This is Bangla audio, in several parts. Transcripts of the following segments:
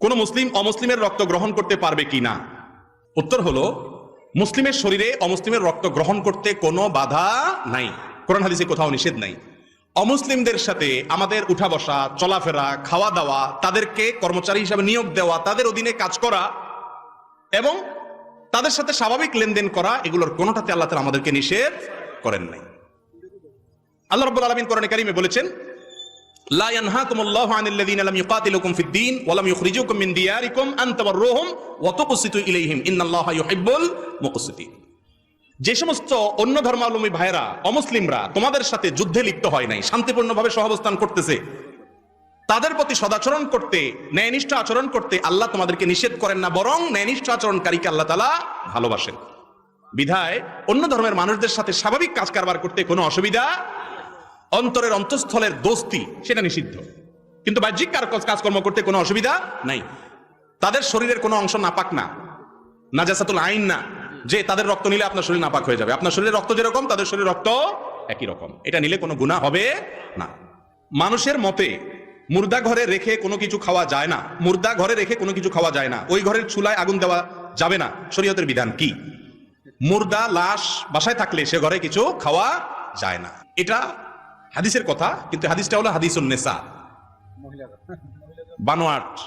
কোন মুসলিম অমুসলিমের রক্ত গ্রহণ করতে পারবে কি না? উত্তর হলো, মুসলিমের শরীরে অমুসলিমের রক্ত গ্রহণ করতে কোনো বাধা নাই। কোরআন হাদিসে কোথাও নিষেধ নাই। অমুসলিমদের সাথে আমাদের উঠা বসা, চলাফেরা, খাওয়া দাওয়া, তাদেরকে কর্মচারী হিসাবে নিয়োগ দেওয়া, তাদের অধীনে কাজ করা এবং তাদের সাথে স্বাভাবিক লেনদেন করা, এগুলোর কোনোটাতে আল্লাহ আমাদেরকে নিষেধ করেন নাই। আল্লাহ রাব্বুল আলামিন কোরআনে কারিমে বলেছেন لا ينهاكم الله عن الذين لم يقاتلوكم في الدين ولم يخرجوكم من دياركم أن تبروهم وتقسطوا إليهم إن الله يحب المقسطين যে সমস্ত অন্য ধর্মাবলম্বী ভাইরা অমুসলিমরা তোমাদের সাথে যুদ্ধে লিপ্ত হয় নাই শান্তিপূর্ণভাবে সহাবস্থান করতেছে তাদের প্রতি সদাচরণ করতে ন্যায়নিষ্ঠ আচরণ করতে আল্লাহ তোমাদেরকে নিষেধ করেন না বরং ন্যায়নিষ্ঠ আচরণকারীকে আল্লাহ তালা ভালোবাসেন বিধায় অন্য ধর্মের মানুষদের সাথে স্বাভাবিক কাজ কারবার করতে কোনো অসুবিধা অন্তরের অন্তঃস্থলের দোস্তি, সেটা নিষিদ্ধ। কিন্তু বাহ্যিক কার- কাজকর্ম করতে কোনো অসুবিধা নাই। তাদের শরীরের কোনো অংশ নাপাক না। নাজাসাতুল আইন না যে তাদের রক্ত নিলে আপনার শরীর নাপাক হয়ে যাবে। আপনার শরীরে রক্ত যেরকম, তাদের শরীর রক্ত একই রকম। এটা নিলে কোনো গুণা হবে না। মানুষের মতে মুর্দা ঘরে রেখে কোনো কিছু খাওয়া যায় না। মুর্দা ঘরে রেখে কোনো কিছু খাওয়া যায় না। ওই ঘরের চুলায় আগুন দেওয়া যাবে না। শরীয়তের বিধান কি? মুর্দা লাশ বাসায় থাকলে সে ঘরে কিছু খাওয়া যায় না। এটা হাদিসের কথা, কিন্তু হাদিসটা হলো হাদিসুন নেসা। বানোয়াট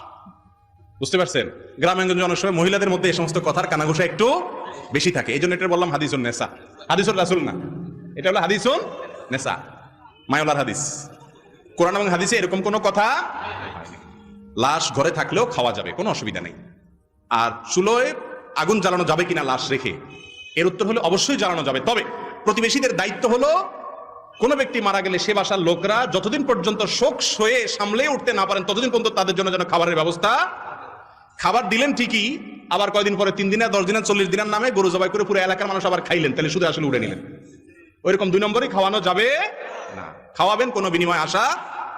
বুঝতে পারছেন? গ্রামাঞ্চলে অনেক সময় মহিলাদের মধ্যে এই সমস্ত কথার কানাঘুষা একটু বেশি থাকে। এই জন্য এটা বললাম হাদিসুন নেসা। হাদিসুল রাসুল না। এটা হলো হাদিসুন নেসা। মায়োলার হাদিস। কোরআন এবং হাদিসে এরকম কোনো কথা লাশ ঘরে থাকলেও খাওয়া যাবে, কোনো অসুবিধা নেই। আর চুলোয় আগুন জ্বালানো যাবে কিনা লাশ রেখে, এর উত্তর হলো অবশ্যই জ্বালানো যাবে। তবে প্রতিবেশীদের দায়িত্ব হলো কোনো ব্যক্তি মারা গেলে সে বাসার লোকরা যতদিন পর্যন্ত শোক সয়ে সামলে উঠতে না পারেন, ততদিন পর্যন্ত তাদের জন্য যেন খাবারের ব্যবস্থা। খাবার দিলেন ঠিকই, আবার কয়দিন পরে তিন দিনে দশ দিনে চল্লিশ দিনের নামে গরু জবাই করে পুরো এলাকার মানুষ আবার খাইলেন, তাহলে শুধু আসলে উড়ে নিলেন। ওইরকম দুই নম্বরই খাওয়ানো যাবে না। খাওয়াবেন, কোনো বিনিময় আশা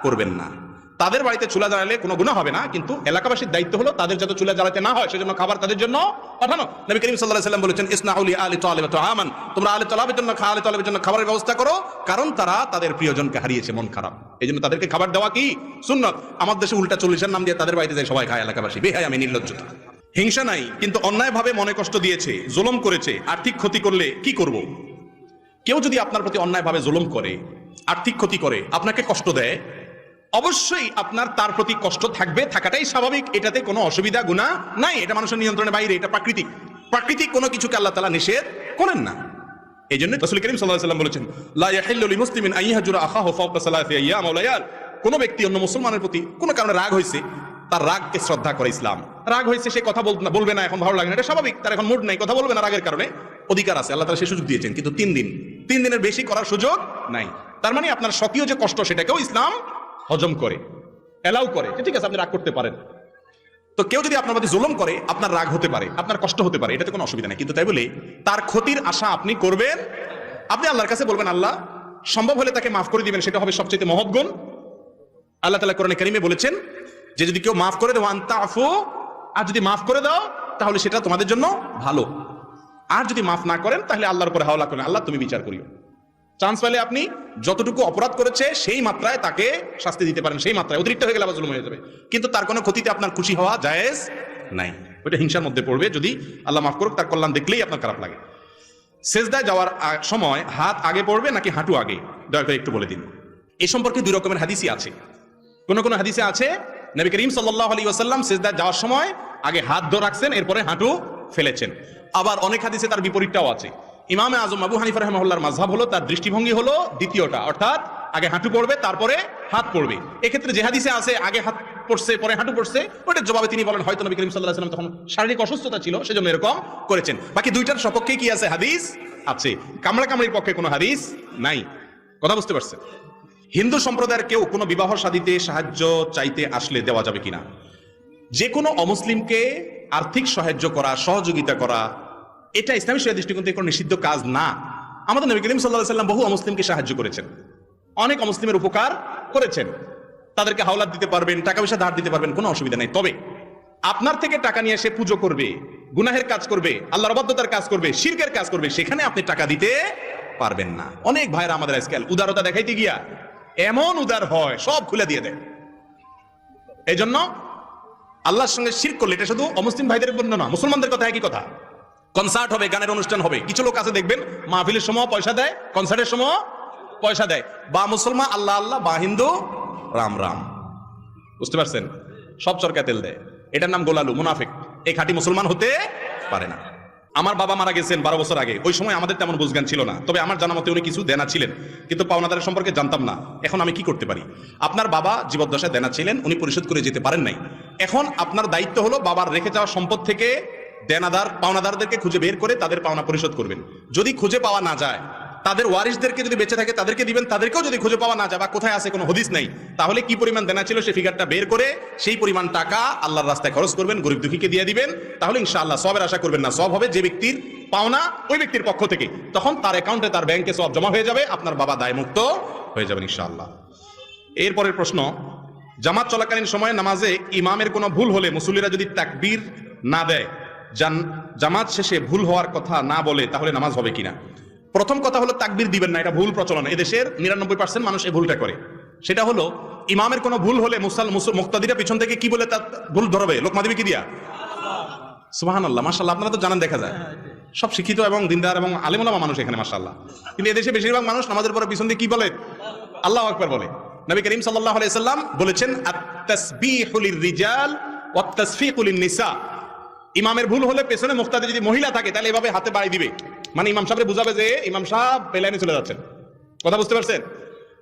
করবেন না। তাদের বাড়িতে চুলা জ্বালালে কোনো গুণা হবে না, কিন্তু এলাকাবাসীর দায়িত্ব হলো তাদের যাতে চুলা জ্বালাতে না হয়, সেজন্য খাবার তাদের জন্য পাঠানো। নবী করিম সাল্লাহ সাল্লাম বলেছেন ইসনাউলি আলী তালেব আমান তোমরা আলী তালাবের জন্য খা আলী তালেবের জন্য খাবারের ব্যবস্থা করো, কারণ তারা তাদের প্রিয়জনকে হারিয়েছে, মন খারাপ। এই জন্য তাদেরকে খাবার দেওয়া কি? সুন্নত। আমার দেশে উল্টা চল্লিশের নাম দিয়ে তাদের বাড়িতে যায় সবাই খায় এলাকাবাসী। বেহাই আমি নির্লজ্জতা। হিংসা নাই, কিন্তু অন্যায়ভাবে মনে কষ্ট দিয়েছে, জুলুম করেছে, আর্থিক ক্ষতি করলে কি করব? কেউ যদি আপনার প্রতি অন্যায়ভাবে জুলুম করে, আর্থিক ক্ষতি করে, আপনাকে কষ্ট দেয় অবশ্যই আপনার তার প্রতি কষ্ট থাকবে, থাকাটাই স্বাভাবিক। এটাতে কোনো অসুবিধা গুণা নাই। এটা মানুষের নিয়ন্ত্রণের বাইরে, এটা প্রাকৃতিক। প্রাকৃতিক কোনো কিছুকে আল্লাহ তালা নিষেধ করেন না। এই জন্য রসুল করিম সাল্লাহ সাল্লাম বলেছেন, লা ইয়াহিল্লু লিমুসলিমিন আইয়াহজুরা আখাহু ফাওকা সালাসি আইয়াম ওয়া লায়াল। কোনো ব্যক্তি অন্য মুসলমানের প্রতি কোনো কারণে রাগ হয়েছে, তার রাগকে শ্রদ্ধা করে ইসলাম। রাগ হয়েছে, সে কথা বলতে না, বলবে না, এখন ভালো লাগে না, এটা স্বাভাবিক। তার এখন মুড নাই, কথা বলবে না রাগের কারণে। অধিকার আছে, আল্লাহ তালা সে সুযোগ দিয়েছেন, কিন্তু তিন দিন, তিন দিনের বেশি করার সুযোগ নাই। তার মানে আপনার স্বকীয় যে কষ্ট, সেটাকেও ইসলাম হজম করে, এলাও করে ঠিক আছে, আপনি রাগ করতে পারেন। তো কেউ যদি আপনার প্রতি জুলুম করে, আপনার রাগ হতে পারে, আপনার কষ্ট হতে পারে, এটাতে কোনো অসুবিধা নেই। কিন্তু তাই বলে, তার ক্ষতির আশা আপনি করবেন, আপনি আল্লাহর কাছে বলবেন, আল্লাহ, সম্ভব হলে তাকে মাফ করে দিবেন, সেটা হবে সবচেয়ে মহৎ গুণ। আল্লাহ তালা কোরআনে কারিমে বলেছেন, যে যদি কেউ মাফ করে দেও আন্তা আফু, আর যদি মাফ করে দাও, তাহলে সেটা তোমাদের জন্য ভালো। আর যদি মাফ না করেন, তাহলে আল্লাহর উপরে হাওলা করেন আল্লাহ, তুমি বিচার করিও। চান্স পেলে আপনি যতটুকু অপরাধ করেছে, সেই মাত্রায় তাকে শাস্তি দিতে পারেন। সেই মাত্রায়। অতিরিক্ত হয়ে গেলে আবার জুলুম হয়ে যাবে। কিন্তু তার কোনো ক্ষতিতে আপনার খুশি হওয়া জায়েজ নাই। ওইটা হিংসার মধ্যে পড়বে। যদি আল্লাহ মাফ করুক, তার কল্যাণ দেখলেই আপনার খারাপ লাগে। সেজদায় যাওয়ার সময় হাত আগে পড়বে নাকি হাঁটু আগে? দয়া করে একটু বলে দিন। এই সম্পর্কে দুই রকমের হাদিসই আছে। কোন কোন হাদিসে আছে, নবী করিম সাল্লাহ আলী ওয়াসাল্লাম সেজদায় যাওয়ার সময় আগে হাত ধরে রাখছেন, এরপরে হাঁটু ফেলেছেন। আবার অনেক হাদিসে তার বিপরীতটাও আছে। ইমামে আজম আবু হানিফা রহমাল্লার মাঝহাব হলো, তার দৃষ্টিভঙ্গি হলো দ্বিতীয়টা। অর্থাৎ আগে হাঁটু পড়বে, তারপরে হাত পড়বে। এক্ষেত্রে যে হাদিসে আছে, আগে হাত পড়ছে, পরে হাঁটু পড়ছে ওটার জবাবে তিনি বলেন, হয়তো নবী করিম সাল্লাহ সাল্লাম তখন শারীরিক অসুস্থতা ছিল, সেজন্য এরকম করেছেন। বাকি দুইটার সপক্ষে কি আছে হাদিস? আছে। কামড়া কামড়ির পক্ষে কোনো হাদিস নাই। কথা বুঝতে পারছেন? হিন্দু সম্প্রদায়ের কেউ কোনো বিবাহ শাদীতে সাহায্য চাইতে আসলে দেওয়া যাবে কিনা? যে কোনো অমুসলিমকে আর্থিক সাহায্য করা, সহযোগিতা করা এটা ইসলামী শরিয়া দৃষ্টিকোণ থেকে কোনো নিষিদ্ধ কাজ না। আমাদের নবী করিম সাল্লাহ সাল্লাম বহু অমুসলিমকে সাহায্য করেছেন। অনেক অমুসলিমের উপকার করেছেন। তাদেরকে হাওলাত দিতে পারবেন টাকা পয়সা ধার দিতে পারবেন, কোনো অসুবিধা নেই। তবে আপনার থেকে টাকা নিয়ে এসে পুজো করবে, গুনাহের কাজ করবে, আল্লাহর অবাধ্যতার কাজ করবে, শিরকের কাজ করবে, সেখানে আপনি টাকা দিতে পারবেন না। অনেক ভাইরা আমাদের আজকাল উদারতা দেখাইতে গিয়া এমন উদার হয়, সব খুলে দিয়ে দেয়। এই জন্য আল্লাহর সঙ্গে শির করলে এটা শুধু অমুসলিম ভাইদের জন্য না, মুসলমানদের কথা একই কথা। কনসার্ট হবে, গানের অনুষ্ঠান হবে। কিছু লোক আছে, দেখবেন, মাহফিলের সময় পয়সা দেয় কনসার্টের সময় পয়সা দেয়। বা মুসলমান, আল্লাহ আল্লাহ, বা হিন্দু, রাম রাম। বুঝতে পারছেন? সব চরকা তেল দেয়। এটার নাম গোলালু, মুনাফিক। এই খাঁটি মুসলমান হতে পারে না। আমার বাবা মারা গেছেন বারো বছর আগে। ওই সময় আমাদের তেমন বুঝজ্ঞান ছিল না। তবে আমার জানা মতে উনি কিছু দেনা ছিলেন। কিন্তু পাওনাদারের সম্পর্কে জানতাম না। এখন আমি কি করতে পারি? আপনার বাবা জীবদ্দশায় দেনা ছিলেন, উনি পরিশোধ করে যেতে পারেন নাই। এখন আপনার দায়িত্ব হলো বাবার রেখে যাওয়া সম্পদ থেকে দেনাদার, পাওনাদারদেরকে খুঁজে বের করে তাদের পাওনা পরিশোধ করবেন। যদি খুঁজে পাওয়া না যায়, তাদের ওয়ারিসদেরকে যদি বেঁচে থাকে, তাদেরকে দিবেন, তাদেরকেও যদি খুঁজে পাওয়া না যায় বা কোথায় আছে কোনো হদিস নেই, তাহলে কি পরিমাণ দেনা ছিল সেই ফিগারটা বের করে সেই পরিমাণ টাকা আল্লাহর রাস্তায় খরচ করবেন, গরিব দুঃখীকে দিয়ে দিবেন। তাহলে ইনশাআল্লাহ সবের আশা করবেন না, সব হবে যে ব্যক্তির পাওনা ওই ব্যক্তির পক্ষ থেকে। তখন তার অ্যাকাউন্টে তার ব্যাংকে সব জমা হয়ে যাবে, আপনার বাবা দায়মুক্ত হয়ে যাবেন ইনশাআল্লাহ। এরপরের প্রশ্ন, জামাত চলাকালীন সময়ে নামাজে ইমামের কোনো ভুল হলে মুসল্লিরা যদি তাকবীর না দেয় জামাত শেষে ভুল হওয়ার কথা না বলে তাহলে নামাজ হবে কিনা? প্রথম কথা হলো তাকবির দিবেন না, এটা ভুল প্রচলন। এদেশের নিরানব্বই পার্সেন্ট মানুষ এই ভুলটা করে। সেটা হলো, ইমামের কোনো ভুল হলে মুসাল, মুস- মুক্তাদিরা পিছন থেকে কি বলে তার ভুল ধরবে? লোকমা দিবে কি দিয়া? সুবাহান আল্লাহ মাসাল্লাহ আপনারা তো জানেন, দেখা যায়। সব শিক্ষিত এবং দিনদার এবং আলিমুলামা মানুষ এখানে মাসাল্লাহ কিন্তু এদেশে বেশিরভাগ মানুষ নামাজের পরে পিছন দিয়ে কি বলে? আল্লাহ আকবার বলে। নবী করিম সাল্লাল্লাহু আলাইহি সাল্লাম বলেছেন, আত-তাসবিহু লির-রিজাল ওয়াত-তাসফিকু লিন-নিসা। ইমামের ভুল হলে পেছনে মুক্তাদি যদি মহিলা থাকে, তাহলে এভাবে হাতে বাড়ি দিবে। মানে ইমাম সাহেবরে বুঝাবে যে, ইমাম সাহেব বেলাইনে চলে যাচ্ছেন। কথা বুঝতে পারছেন?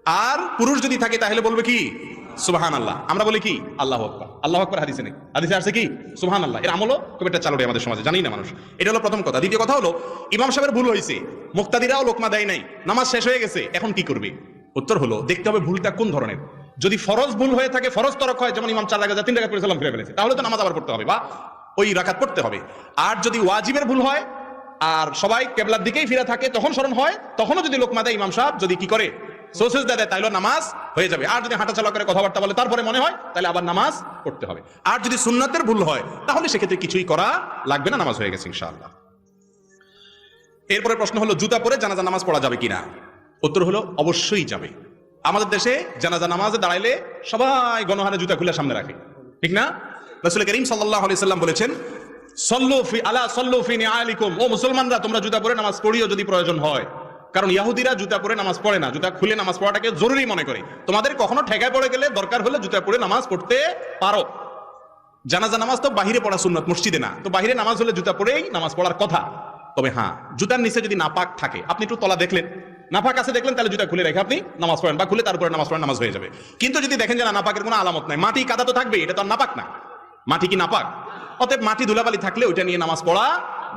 আর পুরুষ যদি থাকে, তাহলে বলবে কি? সুবহান আল্লাহ আমরা বলি কি? আল্লাহ আকবার। আল্লাহ আকবার হাদিসে নেই। হাদিসে আছে কি? সুবহান আল্লাহ এর আমলও খুব একটা চালু আমাদের সমাজে জানি না মানুষ। এটা হলো প্রথম কথা। দ্বিতীয় কথা হলো, ইমাম সাহেবের ভুল হয়েছে। মুক্তাদিরাও লোকমা দেয় নাই। নামাজ শেষ হয়ে গেছে। এখন কি করবে? উত্তর হলো, দেখতে হবে ভুলটা কোন ধরনের। যদি ফরজ ভুল হয়ে থাকে, ফরজ তরক হয়, যেমন ইমাম চার রাখা তিন রাখা সালাম ফিরে ফেলেছে, তাহলে তো নামাজ আবার পড়তে হবে। বা ওই রাখাত পড়তে হবে। আর যদি ওয়াজিবের ভুল হয়, আর সবাই কেবলার দিকেই ফিরে থাকে, তখন স্মরণ হয়, তখনও যদি লোকমা দেয় ইমাম সাহেব যদি কি করে, সোসেস দেয় তাইলে নামাজ হয়ে যাবে। আর যদি হাঁটাচলা করে, কথাবার্তা বলে, তারপরে মনে হয় তাহলে আবার নামাজ পড়তে হবে। আর যদি সুন্নাতের ভুল হয়, তাহলে সেক্ষেত্রে কিছুই করা লাগবে না, নামাজ হয়ে গেছে, ইনশাআল্লাহ। এরপরে প্রশ্ন হলো, জুতা পরে জানাজা নামাজ পড়া যাবে কিনা? উত্তর হলো, অবশ্যই যাবে। আমাদের দেশে জানাজা নামাজে দাঁড়াইলে সবাই গণহারে জুতা খুলে সামনে রাখে। ঠিক না? রসুল করিম সাল্লাহ সাল্লাম বলেছেন, সল্লু ফি, আলা সল্লু ফি নিআলিকুম। ও মুসলমানরা, তোমরা জুতা পরে নামাজ পড়িও যদি প্রয়োজন হয়। কারণ ইয়াহুদিরা জুতা পরে নামাজ পড়ে না। জুতা খুলে নামাজ পড়াটাকে জরুরি মনে করে। তোমাদের কখনো ঠেকায় পড়ে গেলে দরকার হলে জুতা পরে নামাজ পড়তে পারো। জানাজা নামাজ তো বাহিরে পড়া সুন্নত, মসজিদে না। তো বাহিরে নামাজ হলে জুতা পরেই নামাজ পড়ার কথা। তবে হ্যাঁ জুতার নিচে যদি নাপাক থাকে, আপনি একটু তলা দেখলেন। নাপাক আছে দেখলেন, তাহলে জুতা খুলে রেখে আপনি নামাজ পড়েন বা খুলে তারপরে নামাজ পড়েন, নামাজ হয়ে যাবে। কিন্তু যদি দেখেন যে নাপাকের কোনো আলামত নাই, মাটি কাদা তো থাকবে এটা তো আর নাপাক না। মাটি কি নাপাক? অতএব মাটি ধুলাবালি থাকলে ওইটা নিয়ে নামাজ পড়া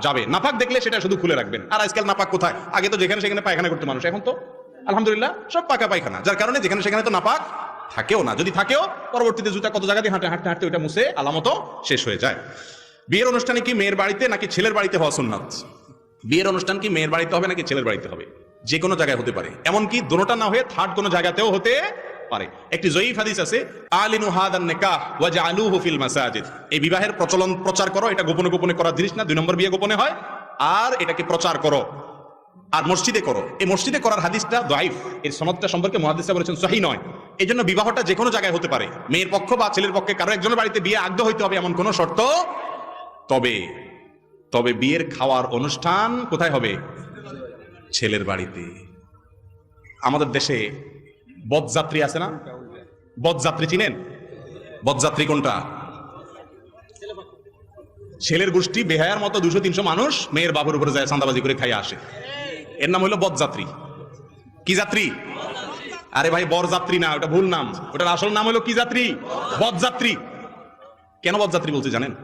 যাবে। নাপাক দেখলে সেটা শুধু খুলে রাখবেন। আর আজকাল নাপাক কোথায়? আগে তো যেখানে সেখানে পায়খানা করতে মানুষ, এখন তো আলহামদুলিল্লাহ সব পাকা পায়খানা। যার কারণে যেখানে সেখানে তো নাপাক থাকেও না। যদি থাকেও, পরবর্তীতে জুতা কত জায়গা দিয়ে হাঁটতে হাঁটতে হাঁটতে ওইটা মুছে আলামতো শেষ হয়ে যায়। বিয়ের অনুষ্ঠানে কি মেয়ের বাড়িতে নাকি ছেলের বাড়িতে হওয়া সুন্নাত? বিয়ের অনুষ্ঠান কি মেয়ের বাড়িতে হবে নাকি ছেলের বাড়িতে হবে? যে কোনো জায়গায় হতে পারে। এমনকি দোনোটা না হয়ে থার্ড কোনো জায়গাতেও হতে পারে। একটি জয়ীফ হাদিস আছে, আলিনু হাদান নিকাহ ওয়া জাআলুহু ফিল মাসাজিদ। এই বিবাহের প্রচলন, প্রচার করো, এটা গোপনে গোপনে করার জিনিস না, দুই নম্বর বিয়ে গোপনে হয়, আর এটাকে প্রচার করো, আর মসজিদে করো। এই মসজিদে করার হাদিসটা দাইফ এর সনদটা সম্পর্কে মহাদিসা বলেছেন সহি নয়। এই জন্য বিবাহটা যে কোনো জায়গায় হতে পারে, মেয়ের পক্ষ বা ছেলের পক্ষে, কারও একজনের বাড়িতে বিয়ে আগ্রহ হইতে হবে এমন কোনো শর্ত তবে তবে বিয়ের খাওয়ার অনুষ্ঠান কোথায় হবে? ছেলের বাড়িতে। আমাদের দেশে বদযাত্রী আছে না? বদযাত্রী চিনেন? বদযাত্রী কোনটা? ছেলের গোষ্ঠী বেহায়ার মতো দুশো তিনশো মানুষ মেয়ের বাবুর উপরে যায় চান্দাবাজি করে খাইয়ে আসে। এর নাম হলো বদযাত্রী। কি যাত্রী? আরে ভাই, বরযাত্রী না, ওটা ভুল নাম। ওটার আসল নাম হলো কি যাত্রী? বদযাত্রী। কেন বদযাত্রী বলতে জানেন?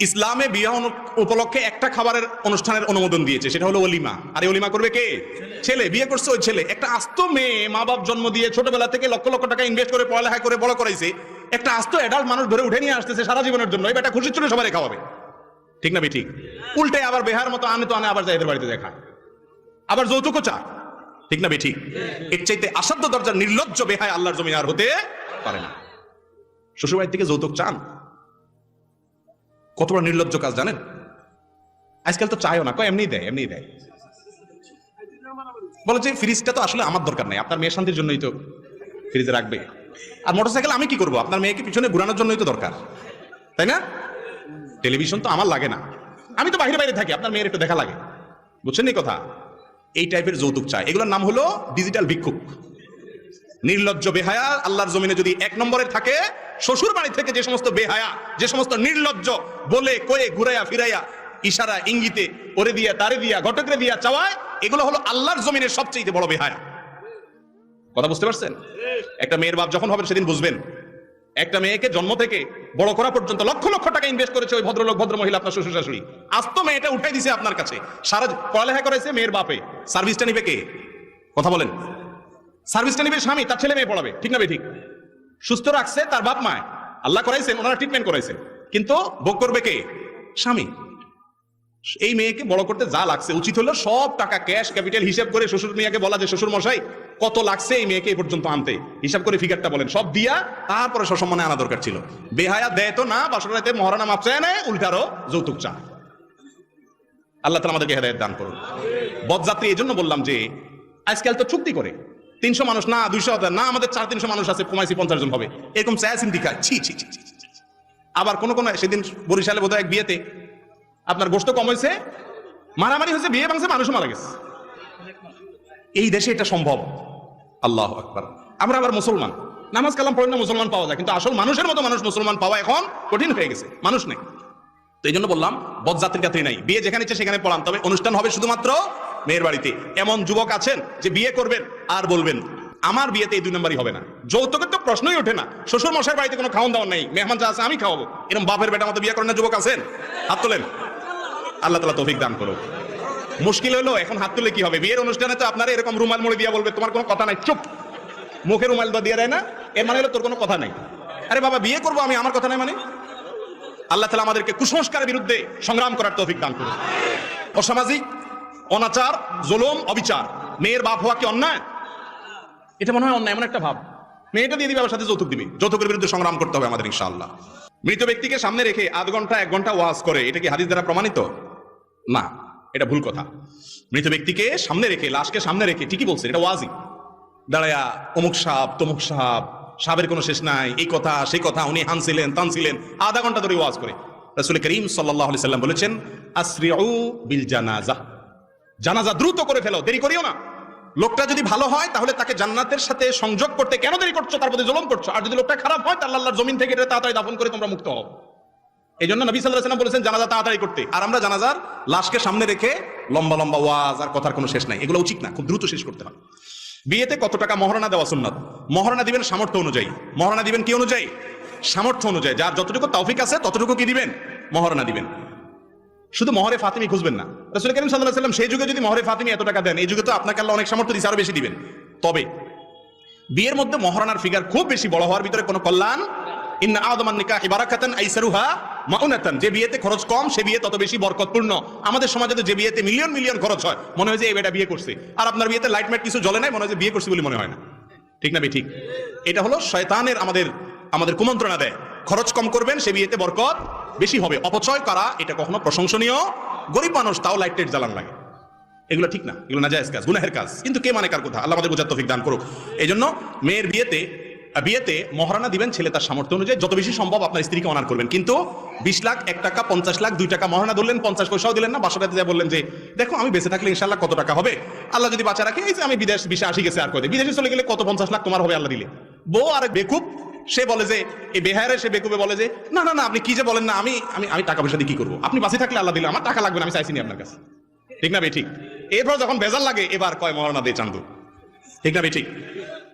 ইসলামে বিয়ে উপলক্ষে একটা খাবারের অনুষ্ঠানের অনুমোদন দিয়েছে সেটা হলো অলিমা। আর অলিমা করবে কে? ছেলে। বিয়ে করছে ওই ছেলে। একটা আস্ত মেয়ে মা বাপ জন্ম দিয়ে ছোটবেলা থেকে লক্ষ লক্ষ টাকা ইনভেস্ট করে পড়ালেখা করে বড় করাইছে। একটা আস্ত অ্যাডাল্ট মানুষ ধরে উঠে নিয়ে আসতেছে সারা জীবনের জন্য। এবার খুশি চলে সবাই খাওয়াবে। ঠিক না বে ঠিক উল্টে আবার বেহার মতো আনে তো আনে আবার যায় এদের বাড়িতে দেখা। আবার যৌতুকও চা ঠিক না ঠিক এর চাইতে আসাধ্য দরজার নির্লজ্জ বেহায় আল্লাহর জমি আর হতে পারে না। শ্বশুরবাড়ি থেকে যৌতুক চান? কত বড় নির্লজ্জ কাজ, জানেন? আজকাল তো চায়ও না, কয় এমনি দেয় এমনি দেয়। বলে যে ফ্রিজটা তো আসলে আমার দরকার নেই, আপনার মেয়ের শান্তির জন্যই তো ফ্রিজে রাখবে। আর মোটরসাইকেল আমি কি করব? আপনার মেয়েকে পিছনে ঘুরানোর জন্যই তো দরকার, তাই না? টেলিভিশন তো আমার লাগে না। আমি তো বাইরে বাইরে থাকি, আপনার মেয়ের একটু দেখা লাগে। বুঝছেন এই কথা? এই টাইপের যৌতুক চায় এগুলোর নাম হলো ডিজিটাল ভিক্ষুক। নির্লজ্জ বেহায়া আল্লাহর জমিনে যদি এক নম্বরে থাকে শ্বশুর বাড়ি থেকে যে সমস্ত বেহায়া, যে সমস্ত নির্লজ্জ বলে, কয়ে, ঘুরাইয়া, ফিরাইয়া, ইশারা, ইঙ্গিতে, ওরে দিয়া, তারে দিয়া, ঘটকরে দিয়া চাওয়ায়, এগুলো হলো আল্লাহর জমিনের সবচেয়ে বড় বেহায়া। কথা বুঝতে পারছেন? একটা মেয়ের বাপ যখন হবেন সেদিন বুঝবেন। একটা মেয়েকে জন্ম থেকে বড় করা পর্যন্ত লক্ষ লক্ষ টাকা ইনভেস্ট করেছে ওই ভদ্রলোক ভদ্র মহিলা আপনার শ্বশুর শাশুড়ি আজ তো মেয়েটা উঠাই দিছে আপনার কাছে। সারা পড়ালেখা করেছে মেয়ের বাপে। সার্ভিসটা নিবে কে? কথা বলেন। সার্ভিসটা নিবে স্বামী, তার ছেলে মেয়ে পড়াবে। ঠিক না ঠিক? সুস্থ রাখছে, তার বাপ মায় আল্লাহ করাইছেন, ওনারা ট্রিটমেন্ট করাইছেন। কিন্তু ভোগ করবে কে? স্বামী। এই মেয়েকে বড় করতে যা লাগছে, উচিত হলো সব টাকা ক্যাশ ক্যাপিটাল হিসাব করে শ্বশুর মিয়াকে বলা যে, শ্বশুর মশাই, কত লাগছে এই মেয়েকে এই পর্যন্ত আনতে? হিসাব করে ফিগারটা বলেন। সব দিয়া তারপরে সসম্মানে আনা দরকার ছিল। বেহায়া দেয় তো না, বাসর রাতে মহারানা মাপ চায় নেয় উল্টারও যৌতুক চা আল্লাহ তালা আমাদেরকে হেদায়ত দান করুন। বদযাত্রী এই জন্য বললাম যে, আজকাল তো চুক্তি করে। তিনশো মানুষ, না, দুইশো হাজার, না, আমাদের চার তিনশো মানুষ আছে, কমাইছি পঞ্চাশ জন হবে। এরকম চায় সিন্দিকা ছি ছি ছি। আবার কোনো কোনো, সেদিন বরিশালে বোধহয় এক বিয়েতে আপনার গোষ্ঠ কম হয়েছে, মারামারি হয়েছে, বিয়ে ভাঙছে, মানুষও মারা গেছে। এই দেশে এটা সম্ভব। আল্লাহ আকবার। আমরা আবার মুসলমান। নামাজ কালাম পড়ে না মুসলমান পাওয়া যায়, কিন্তু আসল মানুষের মতো মানুষ মুসলমান পাওয়া এখন কঠিন হয়ে গেছে, মানুষ নেই। তো এই জন্য বললাম, বদযাত্রীর কাছে নাই। বিয়ে যেখানে ইচ্ছে সেখানে পড়ান, তবে অনুষ্ঠান হবে শুধুমাত্র মেয়ের বাড়িতে। এমন যুবক আছেন যে বিয়ে করবেন আর বলবেন, আমার বিয়েতে এই দুই নম্বরই হবে না। যৌতুকের তো প্রশ্নই ওঠে না। শ্বশুর মশাই বাড়িতে কোনো খাওয়ান দাওয়ান নেই। মেহমান যা আছে আমি খাওয়াবো। এরকম বাপের বেটা মতো বিয়ে করেন না, যুবক আছেন? হাত তোলেন। আল্লাহ তালা তৌফিক দান করো মুশকিল হলো, এখন হাত তুলে কি হবে? বিয়ের অনুষ্ঠানে তো আপনারা এরকম রুমাল মুড়ে দিয়া বলবে, তোমার কোনো কথা নাই। চুপ। মুখে রুমাল দিয়ে দেয় না। এর মানে হলো, তোর কোনো কথা নাই। আরে বাবা, বিয়ে করব আমি, আমার কথা নাই মানে? আল্লাহ তালা আমাদেরকে কুসংস্কারের বিরুদ্ধে সংগ্রাম করার তৌফিক দান করুন অসামাজিক, অনাচার, জুলুম, অবিচার। মেয়ের বাপ হওয়া কি অন্যায়? এটা মনে হয় অন্যায়, এমন একটা ভাব। মেয়েটা দিয়ে দিবে আমার সাথে যৌতুক দিবে। যৌতুকের বিরুদ্ধে সংগ্রাম করতে হবে আমাদের, ইনশাআল্লাহ। মৃত ব্যক্তিকে সামনে রেখে আধ ঘণ্টা, এক ঘণ্টা ওয়াজ করে, এটা কি হাদিস দ্বারা প্রমাণিত? না, এটা ভুল কথা। মৃত ব্যক্তিকে সামনে রেখে, লাশকে সামনে রেখে, ঠিকই বলছে, এটা ওয়াজি। দাঁড়ায়া, অমুক সাপ, তমুক সাপ, সাপের কোনো শেষ নাই, এই কথা, সেই কথা, উনি হানছিলেন, তানছিলেন, আধা ঘণ্টা ধরে ওয়াজ করে। রাসূল করিম আলাইহি সাল্লাম বলেছেন, আসরিউ বিল জানাজা। জানাজা দ্রুত করে ফেলো, দেরি করিও না। লোকটা যদি ভালো হয়, তাহলে তাকে জান্নাতের সাথে সংযোগ করতে কেন দেরি করছ? তার প্রতি জলম করছ। আর যদি লোকটা খারাপ হয়, তাহলে আল্লাহর জমিন থেকে এটা তাড়াতাড়ি দাফন করে তোমরা মুক্ত হও। এই জন্য নবী সাল্লাহ সাল্লাম বলেছেন, জানাজা তাড়াতাড়ি করতে। আর আমরা জানাজার লাশকে সামনে রেখে লম্বা লম্বা ওয়াজ আর কথার কোনো শেষ নাই। এগুলো উচিত না, খুব দ্রুত শেষ করতে হবে বিয়েতে কত টাকা মহারণা দেওয়া সুন্নাত? মহারণা দিবেন সামর্থ্য অনুযায়ী। মহারণা দিবেন কি অনুযায়ী? সামর্থ্য অনুযায়ী। যার যতটুকু তৌফিক আছে, ততটুকু কি দিবেন? মহারণা দিবেন। শুধু মহরে ফাতিমি খুঁজবেন না। রসুল করিম সাল্লাহ সাল্লাম সেই যুগে যদি মহরে ফাতিমি এত টাকা দেন, এই যুগে তো আপনাকে আল্লাহ অনেক সামর্থ্য দিচ্ছে আরও বেশি দিবেন। তবে বিয়ের মধ্যে মহারানার ফিগার খুব বেশি বড় হওয়ার ভিতরে কোনো কল্যাণ? ইন্না আদমান নিকাহি বারাকাতান আইসারুহা মাউনাতান। যে বিয়েতে খরচ কম, সে বিয়ে তত বেশি বরকতপূর্ণ। আমাদের সমাজে তো যে বিয়েতে মিলিয়ন মিলিয়ন খরচ হয়, মনে হয় যে এই বেটা বিয়ে করছে। আর আপনার বিয়েতে লাইট ম্যাট কিছু জ্বলে নাই, মনে হয় যে বিয়ে করছে বলে মনে হয় না। ঠিক না বে, ঠিক। এটা হলো শয়তানের আমাদের আমাদের কুমন্ত্রণা দেয়। খরচ কম করবেন, সে বিয়েতে বরকত বেশি হবে। অপচয় করা, এটা কখনো প্রশংসনীয়। গরিব মানুষ, তাও লাইট টেট জ্বালান লাগে। এগুলো ঠিক না, এগুলো নাজায়েজ কাজ, গুনাহের কাজ। কিন্তু কে মানে কার কথা? আল্লাহ আমাদের বোঝার তৌফিক দান করুক। এই জন্য মেয়ের বিয়েতে বিয়েতে মহারানা দিবেন ছেলে তার সামর্থ্য অনুযায়ী। যত বেশি সম্ভব আপনার স্ত্রীকে অনার করবেন। কিন্তু বিশ লাখ, এক টাকা, পঞ্চাশ লাখ, দুই টাকা মহারানা ধরলেন, পঞ্চাশ পয়সাও দিলেন না, বাসাটাতে যা বললেন যে, দেখো, আমি বেঁচে থাকলে ইনশাল্লাহ কত টাকা হবে? আল্লাহ যদি বাঁচা রাখে, এই যে আমি বিদেশ, বিশে আসি গেছে আর কত বিদেশে চলে গেলে কত পঞ্চাশ লাখ তোমার হবে আল্লাহ দিলে। বউ আর বেকুব সে বলে যে, এই বেহারে সে বেকুবে বলে যে, না না না, আপনি কি যে বলেন না, আমি আমি আমি টাকা পয়সা দিয়ে কি করব? আপনি বাঁচে থাকলে আল্লাহ দিলে, আমার টাকা লাগবে না, আমি চাইছি আপনার কাছে। ঠিক না বে ঠিক। এরপর যখন বেজাল লাগে, এবার কয় মহারণা দে চান্দু। ঠিক না বে ঠিক।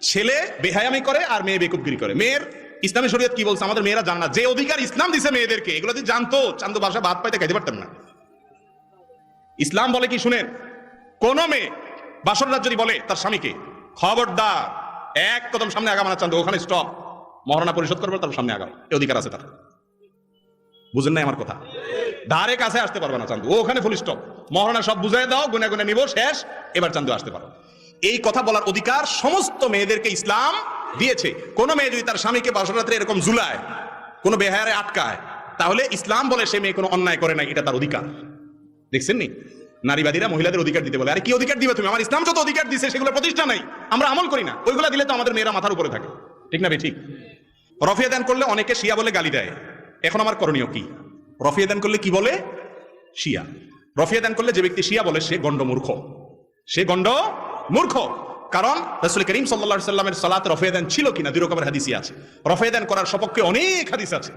ছেলে বেহায়ামি করে আর মেয়ে বেকুবগিরি করে। মেয়ের ইসলামী শরীয়ত কি বলছে? আমাদের মেয়েরা জান যে অধিকার ইসলাম দিছে মেয়েদেরকে, এগুলো যদি জানতো, চান্দু বাসা ভাত পাইতে খাইতে পারতেন না। ইসলাম বলে কি, শুনেন, কোন মেয়ে বাসর রাত যদি বলে তার স্বামীকে, খবরদার, এক কদম সামনে আগামানা চান্দু, ওখানে স্টপ মহারণা পরিশোধ করবে তার সামনে আগাও। এই অধিকার আছে তার। বুঝেন নাই আমার কথা? ধারে কাছে আসতে পারবে না চান্দু। ওখানে ফুল স্টপ মহারণা সব বুঝাই দাও, গুনে গুনে নিব, শেষ। এবার চান্দু আসতে পারো। এই কথা বলার অধিকার সমস্ত মেয়েদেরকে ইসলাম দিয়েছে। কোন মেয়ে যদি তার স্বামীকে বাসরাত্রে এরকম ঝুলায়, কোন বেহারে আটকায়, তাহলে ইসলাম বলে সে মেয়ে কোনো অন্যায় করে নাই, এটা তার অধিকার। দেখছেন নি? নারীবাদীরা মহিলাদের অধিকার দিতে বলে, আরে কি অধিকার দিবে তুমি? আমার ইসলাম যত অধিকার দিছে, সেগুলো প্রতিষ্ঠা নাই। আমরা আমল করি না। ওইগুলো দিলে তো আমাদের মেয়েরা মাথার উপরে থাকে। ঠিক না বে ঠিক। রফিয়া দান করলে অনেকে শিয়া বলে গালি দেয়। এখন আমার করণীয় কি? রফিয়া দান করলে কি বলে? শিয়া। রফিয়া দান করলে যে ব্যক্তি শিয়া বলে, সে গণ্ড মূর্খ। সে গণ্ড মূর্খ। কারণ রসুল করিম সাল্লা সাল্লামের সালাত রফেদান ছিল কিনা দুই রকমের হাদিসই আছে। রফেদান করার সপক্ষে অনেক হাদিস আছে।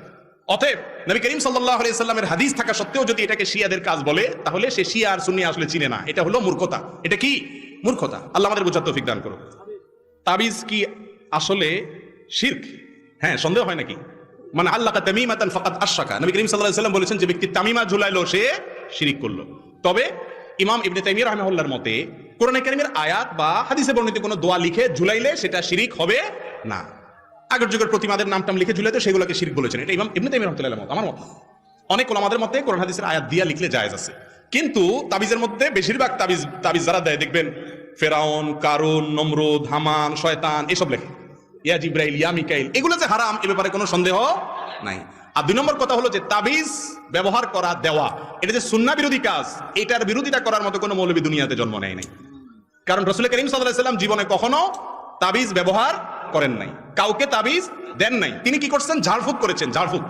অতএব নবী করিম সাল্লাহ সাল্লামের হাদিস থাকা সত্ত্বেও যদি এটাকে শিয়াদের কাজ বলে, তাহলে সে শিয়া আর সুন্নি আসলে চিনে না। এটা হলো মূর্খতা। এটা কি? মূর্খতা। আল্লাহ আমাদের বোঝার তৌফিক দান করুন তাবিজ কি আসলে শির্ক? হ্যাঁ সন্দেহ হয় নাকি? মানে আল্লাহ তামিমাতান ফাকাত আশাকা নবী করিম আলাইহি সাল্লাম বলেছেন যে ব্যক্তি তামিমা ঝুলাইলো, সে শিরিক করল। তবে ইমাম ইবনে তাইমিয়া রাহমাহুল্লাহর মতে, কোরআনে কারিমের আয়াত বা হাদিসে বর্ণিত কোনো দোয়া লিখে ঝুলাইলে সেটা শিরিক হবে না। আগের যুগের প্রতিমাদের নাম টাম লিখে ঝুলাইতে সেগুলোকে শিরিক বলেছেন। এটা ইমাম ইবনে তাইমিয়া রাহমাতুল্লাহ মত, আমার মত। অনেক ওলামাদের মতে কোরআন হাদিসের আয়াত দিয়া লিখলে জায়েজ আছে। কিন্তু তাবিজের মধ্যে বেশিরভাগ তাবিজ তাবিজ যারা দেয়, দেখবেন ফেরাউন, কারুন, নমরুদ, হামান, শয়তান, এসব লেখে। ইয়া জিব্রাইল, ইয়া মিকাইল, এগুলো যে হারাম, এ ব্যাপারে কোনো সন্দেহ নাই। আর দুই নম্বর কথা হলো যে তাবিজ ব্যবহার করা দেওয়া। এটা যে সুন্না বিরোধী কাজ, এটার বিরোধিতা করার মতো কোনো মৌলবী দুনিয়াতে জন্ম নেয় নাই। কারণ রসুল করিম সাল্লাম জীবনে কখনো তাবিজ ব্যবহার করেন নাই। কাউকে তাবিজ দেন নাই। তিনি কি করছেন? ঝাড়ফুঁক করেছেন, ঝাড়ফুঁক।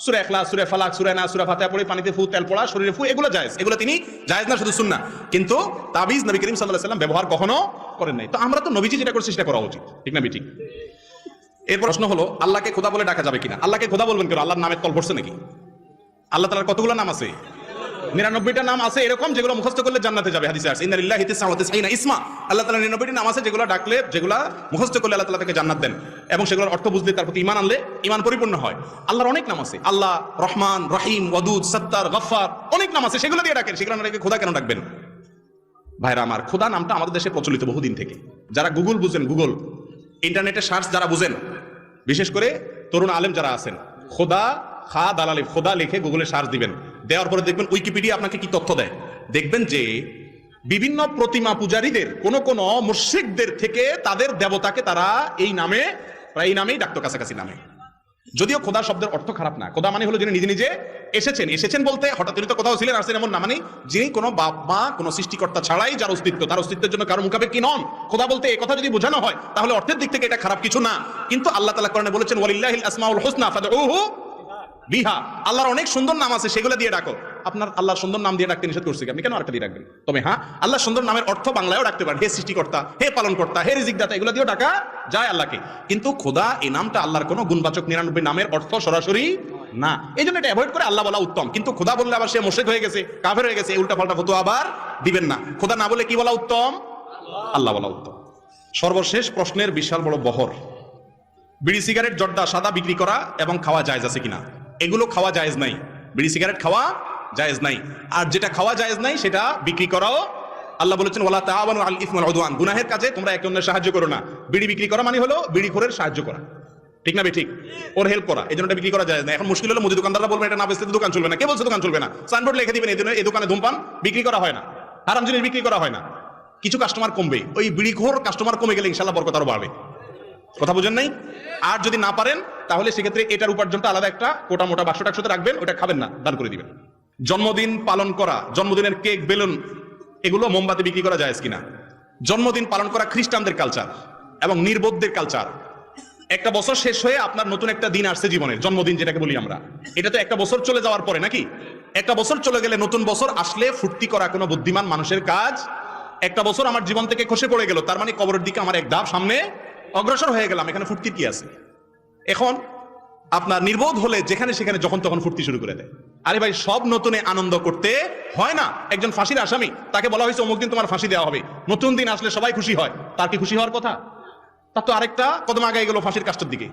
সুরে এখলা সুরে ফালাক, সুরে না সুরে ফাতে পড়ে পানিতে ফু, তেল পড়া, শরীরে ফু, এগুলো জায়েজ। এগুলো তিনি জায়েজ না, শুধু সুন্না। কিন্তু তাবিজ নবী করিম সাল্লাহ সাল্লাম ব্যবহার কখনো করেন নাই। তো আমরা তো নবীজি যেটা করছি সেটা করা উচিত। ঠিক না ঠিক এরপর প্রশ্ন হলো, আল্লাহকে খোদা বলে ডাকা যাবে কিনা? আল্লাহকে খোদা বলবেন কেন? আল্লাহর নামের তল পড়ছে নাকি? আল্লাহ তালার কতগুলো নাম আছে? নিরানব্বইটা নাম আছে এরকম যেগুলো মুখস্থ করলে জান্নাতে যাবে, হাদিসে সাইনা ইসমা। আল্লাহ তাআলা নিরানব্বইটি নাম আছে যেগুলো ডাকলে, যেগুলো মুখস্থ করলে আল্লাহ তাআলা তাকে জান্নাত দেন। এবং সেগুলোর অর্থ বুঝলে তার প্রতি ঈমান আনলে ঈমান পরিপূর্ণ হয়। আল্লাহর অনেক নাম আছে। আল্লাহ, রহমান, রহিম, ওয়াদুদ, সত্তার, গফফার অনেক নাম আছে, সেগুলো দিয়ে ডাকেন। সেগুলো খোদা কেন ডাকবেন? ভাইরা আমার খোদা নামটা আমাদের দেশে প্রচলিত বহুদিন থেকে। যারা গুগল বুঝেন, গুগল। ইন্টারনেটে সার্চ যারা বুঝেন, বিশেষ করে তরুণ আলেম যারা আছেন, খোদা খা দালালি, খোদা লিখে গুগলে সার্চ দিবেন। দেওয়ার পরে দেখবেন উইকিপিডিয়া আপনাকে কি তথ্য দেয়? দেখবেন যে বিভিন্ন প্রতিমা পূজারীদের, কোন কোন মুর্শিকদের থেকে তাদের দেবতাকে তারা এই নামে প্রায় এই নামেই ডাকতো কাছাকাছি নামে। যদিও খোদা শব্দের অর্থ খারাপ না। খোদা মানে হলো যিনি নিজে নিজে এসেছেন। এসেছেন বলতে হঠাৎ তিনি তো কোথাও ছিলেন, আসেন এমন না মানে যিনি কোনো বাপ মা কোনো সৃষ্টিকর্তা ছাড়াই যার অস্তিত্ব, তার অস্তিত্বের জন্য কারও মুখাবে কি নন। খোদা বলতে এই কথা যদি বোঝানো হয়, তাহলে অর্থের দিক থেকে এটা খারাপ কিছু না। কিন্তু আল্লাহ তালা কারণে বলেছেন ওয়ালিল্লাহ আসমাউল হুসনা ফাদউহু বিহা, আল্লাহর অনেক সুন্দর নাম আছে, সেগুলো দিয়ে ডাকো। আপনার আল্লাহর সুন্দর নাম দিয়ে ডাকতে নিষেধ করছে? আপনি কেন আরেকটা দিয়ে রাখবেন তবে হ্যাঁ আল্লাহ সুন্দর নামের অর্থ বাংলায়ও ডাকতে পারেন। হে সৃষ্টিকর্তা, হে পালনকর্তা, হে রিজিকদাতা, এগুলো দিয়েও ডাকা যায় আল্লাহকে। কিন্তু খোদা, এই নামটা আল্লাহর কোনো গুণবাচক নিরানব্বই নামের অর্থ সরাসরি না। এই জন্য এটা অ্যাভয়েড করে আল্লাহ বলা উত্তম। কিন্তু খোদা বললে আবার সে মোশেক হয়ে গেছে, কাফের হয়ে গেছে উল্টা পাল্টা ফতো আবার দিবেন না। খোদা না বলে কি বলা উত্তম? আল্লাহ বলা উত্তম। সর্বশেষ প্রশ্নের বিশাল বড় বহর। বিড়ি, সিগারেট, জর্দা, সাদা বিক্রি করা এবং খাওয়া যায় আছে কিনা? এগুলো খাওয়া জায়েজ নাই। বিড়ি, সিগারেট খাওয়া জায়েজ নাই। আর যেটা খাওয়া জায়েজ নাই, সেটা বিক্রি করাও আল্লাহ বলেছেন, ওয়ালা তাআওয়ানু আল ইসমি ওয়াল উদওয়ান। গুনাহের কাজে তোমরা একে অন্যের সাহায্য করো না। বিড়ি বিক্রি করা মানে হলো বিড়ি খোরের সাহায্য করা। ঠিক না ঠিক। ওর হেল্প করা। এই জন্য বিক্রি করা যায় না। এখন মুশকিল হলো মুদি দোকানদাররা বলবেন এটা না বেচতে দোকান চলবে না। কে বলছে দোকান চলবে না? সাইনবোর্ড লিখে দিবেন, এই দিনে- এই দোকানে ধূমপান বিক্রি করা হয় না। হারাম জিনিস বিক্রি করা হয় না। কিছু কাস্টমার কমবে ওই বিড়ি খোর কাস্টমার কমে গেলে ইনশাল্লাহ বরকত আরও বাড়বে। কথা বুঝেন নাই? আর যদি না পারেন তাহলে সেক্ষেত্রে এটার উপার্জনটা আলাদা একটা কোটা মোটা বাক্স টাক্সতে রাখবেন, ওটা খাবেন না, দান করে দিবেন। জন্মদিন পালন করা, জন্মদিনের কেক, বেলুন, এগুলো মোমবাতি বিক্রি করা যায় কিনা? জন্মদিন পালন করা খ্রিস্টানদের কালচার এবং নির্বোধদের কালচার একটা বছর শেষ হয়ে আপনার নতুন একটা দিন আসছে জীবনের জন্মদিন যেটাকে বলি আমরা। এটা তো একটা বছর চলে যাওয়ার পরে নাকি? একটা বছর চলে গেলে নতুন বছর আসলে ফুর্তি করা কোনো বুদ্ধিমান মানুষের কাজ। একটা বছর আমার জীবন থেকে খসে পড়ে গেল, তার মানে কবরের দিকে আমার এক ধাপ সামনে অগ্রসর হয়ে গেলাম, এখানে ফুর্তির কি আছে? এখন আপনার নির্বোধ হলে যেখানে সেখানে যখন তখন ফুর্তি শুরু করে দেয়। আরে ভাই, সব নতুনে আনন্দ করতে হয় না। একজন ফাঁসির আসামি, তাকে বলা হয়েছে, অমুক দিন তোমার ফাঁসি দেওয়া হবে। নতুন দিন আসলে সবাই খুশি হয়। তার কি খুশি হওয়ার কথা? তার তো আরেকটা কদম আগে গেল ফাঁসির কাজটার দিকে।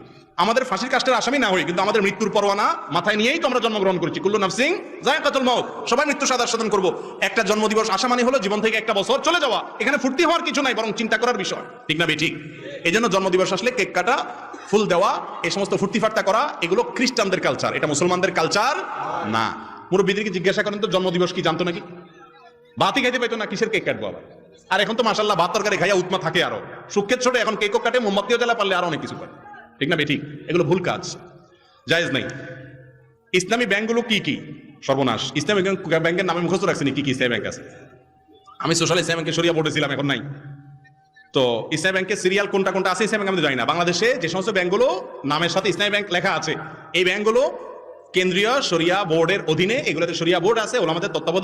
আমাদের ফাঁসির কাজটার আসামি না হই কিন্তু আমাদের মৃত্যুর পরোয়ানা মাথায় নিয়েই তো আমরা জন্মগ্রহণ করেছি। কুল্লু নাম সিং জায়কাতুল মাউত, সবাই মৃত্যু সাদা সাধন করব। একটা জন্মদিবস আসা মানে হলো জীবন থেকে একটা বছর চলে যাওয়া। এখানে ফুর্তি হওয়ার কিছু নাই, বরং চিন্তা করার বিষয়। ঠিক না বে ঠিক? এই জন্য জন্মদিবস আসলে কেক কাটা ফুল দেওয়া, এই সমস্ত ফুর্তি ফার্তা করা, এগুলো খ্রিস্টানদের কালচার এটা মুসলমানদের কালচার না। মুরব্বীদেরকে জিজ্ঞাসা করেন তো জন্মদিবস কি জানতো নাকি? ভাতই খাইতে পাইতো না, কিসের কেক কাটবো আবার? আর এখন তো মাসাল্লাহ ভাত তরকারি খাইয়া উৎমা থাকে আরও। সুখের ছোটে এখন কেকও কাটে, মোমবাতিও জ্বালা পারলে আরও অনেক কিছু করে। ঠিক না বে ঠিক এগুলো ভুল কাজ। জায়েজ নাই। ইসলামী ব্যাংকগুলো কি কি? সর্বনাশ। ইসলামী ব্যাংকের নামে মুখস্থ রাখছেনি কি কি ইসলামী ব্যাংক আছে? আমি সোশ্যাল ইসলামী ব্যাংকে সরিয়া বোর্ডে ছিলাম, এখন নাই। তো ইসলামী ব্যাংকের সিরিয়াল কোনটা কোনটা আছে ইসলামী ব্যাংক আমি জানি না। বাংলাদেশে যে সমস্ত ব্যাংকগুলো নামের সাথে ইসলামী ব্যাংক লেখা আছে, এই ব্যাংকগুলো কেন্দ্রীয় সরিয়া বোর্ডের অধীনে, এগুলোতে সরিয়া বোর্ড আছে, ওলামাদের তত্ত্বাবধান